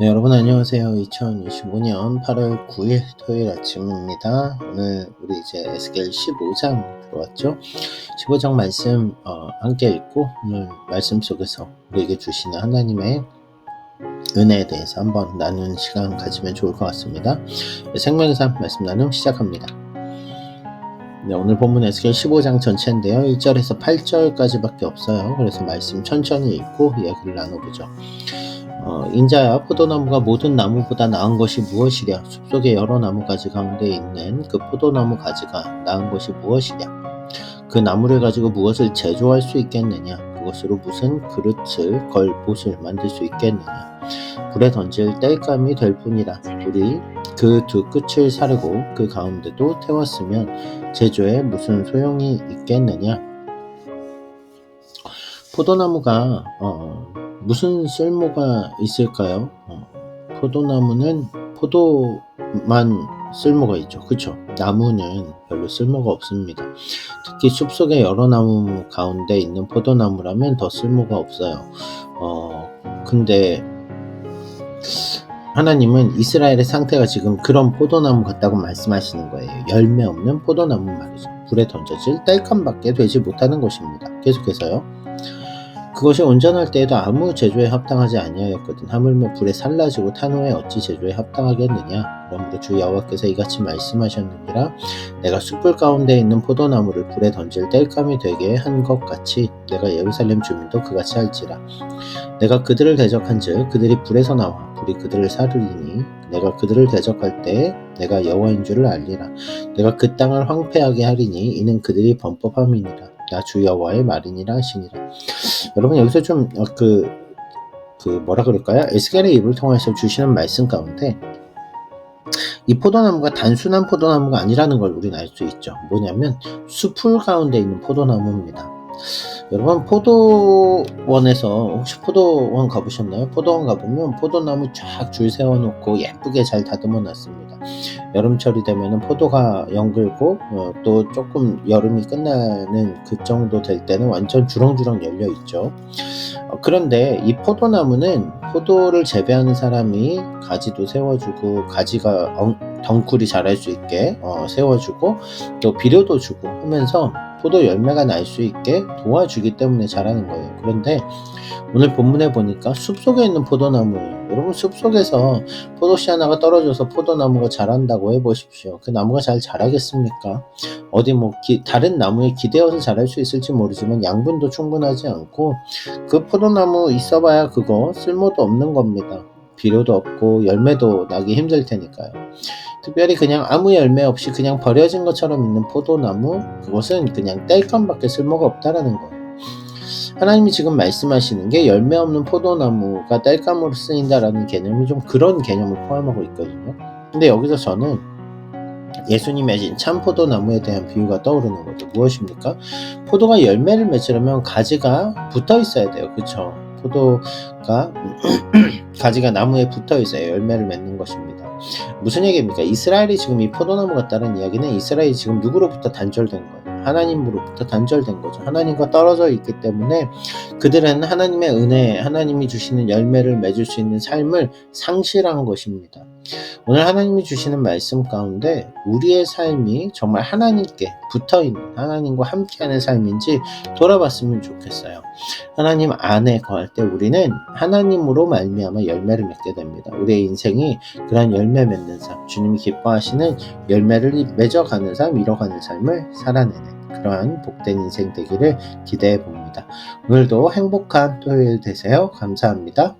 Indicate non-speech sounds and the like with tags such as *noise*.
네, 여러분 안녕하세요. 2025년 8월 9일 토요일 아침입니다. 오늘 우리 이제 에스겔 15장 들어왔죠. 15장 말씀 어, 함께 읽고 오늘 말씀 속에서 우리에게 주시는 하나님의 은혜에 대해서 한번 나누는 시간 가지면 좋을 것 같습니다. 네, 생명의 삶 말씀 나눔 시작합니다. 네, 오늘 본문 에스겔 15장 전체인데요. 1절에서 8절까지밖에 없어요. 그래서 말씀 천천히 읽고 이야기를 나눠보죠. 어, 인자야 포도나무가 모든 나무보다 나은 것이 무엇이랴 숲속의 여러 나무 가지 가운데 있는 그 포도나무 가지가 나은 것이 무엇이랴 그 나무를 가지고 무엇을 제조할 수 있겠느냐 그것으로 무슨 그릇을 걸 못을 만들 수 있겠느냐 불에 던질 땔감이 될 뿐이라 우리 그 두 끝을 사르고 그 가운데도 태웠으면 제조에 무슨 소용이 있겠느냐 포도나무가 어, 무슨 쓸모가 있을까요? 어, 포도나무는 포도만 쓸모가 있죠. 그쵸? 나무는 별로 쓸모가 없습니다. 특히 숲속의 여러 나무 가운데 있는 포도나무라면 더 쓸모가 없어요. 어, 근데 하나님은 이스라엘의 상태가 지금 그런 포도나무 같다고 말씀하시는 거예요. 열매 없는 포도나무 말이죠. 불에 던져질 땔감밖에 되지 못하는 것입니다. 계속해서요. 그것이 온전할 때에도 아무 제조에 합당하지 아니하였거든 하물며 불에 살라지고 탄 후에 어찌 제조에 합당하겠느냐 그러므로 주 여호와께서 이같이 말씀하셨느니라 내가 숯불 가운데 있는 포도나무를 불에 던질 땔감이 되게 한 것 같이 내가 예루살렘 주민도 그같이 할지라 내가 그들을 대적한즉 그들이 불에서 나와 불이 그들을 사르리니 내가 그들을 대적할 때 내가 여호와인 줄을 알리라 내가 그 땅을 황폐하게 하리니 이는 그들이 범법함이니라 나 주 여호와의 말이니라 하시니라 여러분 여기서 좀그 그 뭐라 그럴까요? 에스겔의 입을 통해서 주시는 말씀 가운데 이 포도나무가 단순한 포도나무가 아니라는 걸 우리는 알 수 있죠. 뭐냐면 수풀 가운데 있는 포도나무입니다. 여러분 포도원에서 혹시 포도원 가보셨나요? 포도원 가보면 포도나무 쫙 줄 세워놓고 예쁘게 잘 다듬어 놨습니다. 여름철이 되면 포도가 연글고 어, 또 조금 여름이 끝나는 그 정도 될 때는 완전 주렁주렁 열려 있죠. 어, 그런데 이 포도나무는 포도를 재배하는 사람이 가지도 세워주고 가지가 엉, 덩쿨이 자랄 수 있게 어, 세워주고 또 비료도 주고 하면서 포도 열매가 날 수 있게 도와주기 때문에 자라는 거예요. 그런데 오늘 본문에 보니까 숲 속에 있는 포도나무예요. 여러분 숲 속에서 포도씨 하나가 떨어져서 포도나무가 자란다고 해보십시오. 그 나무가 잘 자라겠습니까? 어디 뭐 기, 다른 나무에 기대어서 자랄 수 있을지 모르지만 양분도 충분하지 않고 그 포도나무 있어봐야 그거 쓸모도 없는 겁니다. 비료도 없고 열매도 나기 힘들 테니까요. 특별히 그냥 아무 열매 없이 그냥 버려진 것처럼 있는 포도나무 그것은 그냥 땔감밖에 쓸모가 없다라는 거예요. 하나님이 지금 말씀하시는 게 열매 없는 포도나무가 땔감으로 쓰인다라는 개념이 좀 그런 개념을 포함하고 있거든요. 근데 여기서 저는 예수님이 맺은 참 포도나무에 대한 비유가 떠오르는 거죠. 무엇입니까? 포도가 열매를 맺으려면 가지가 붙어 있어야 돼요. 그쵸? 포도가 *clears throat* 가지가 나무에 붙어 있어야 열매를 맺는 것입니다. 무슨 얘기입니까? 이스라엘이 지금 이 포도나무 같다는 이야기는 이스라엘이 지금 누구로부터 단절된 거예요? 하나님으로부터 단절된 거죠. 하나님과 떨어져 있기 때문에 그들은 하나님의 은혜, 하나님이 주시는 열매를 맺을 수 있는 삶을 상실한 것입니다. 오늘 하나님이 주시는 말씀 가운데 우리의 삶이 정말 하나님께 붙어 있는 하나님과 함께하는 삶인지 돌아봤으면 좋겠어요. 하나님 안에 거할 때 우리는 하나님으로 말미암아 열매를 맺게 됩니다. 우리의 인생이 그러한 열매 맺는 삶, 주님이 기뻐하시는 열매를 맺어가는 삶, 이뤄가는 삶을 살아내는 그러한 복된 인생 되기를 기대해 봅니다. 오늘도 행복한 토요일 되세요. 감사합니다.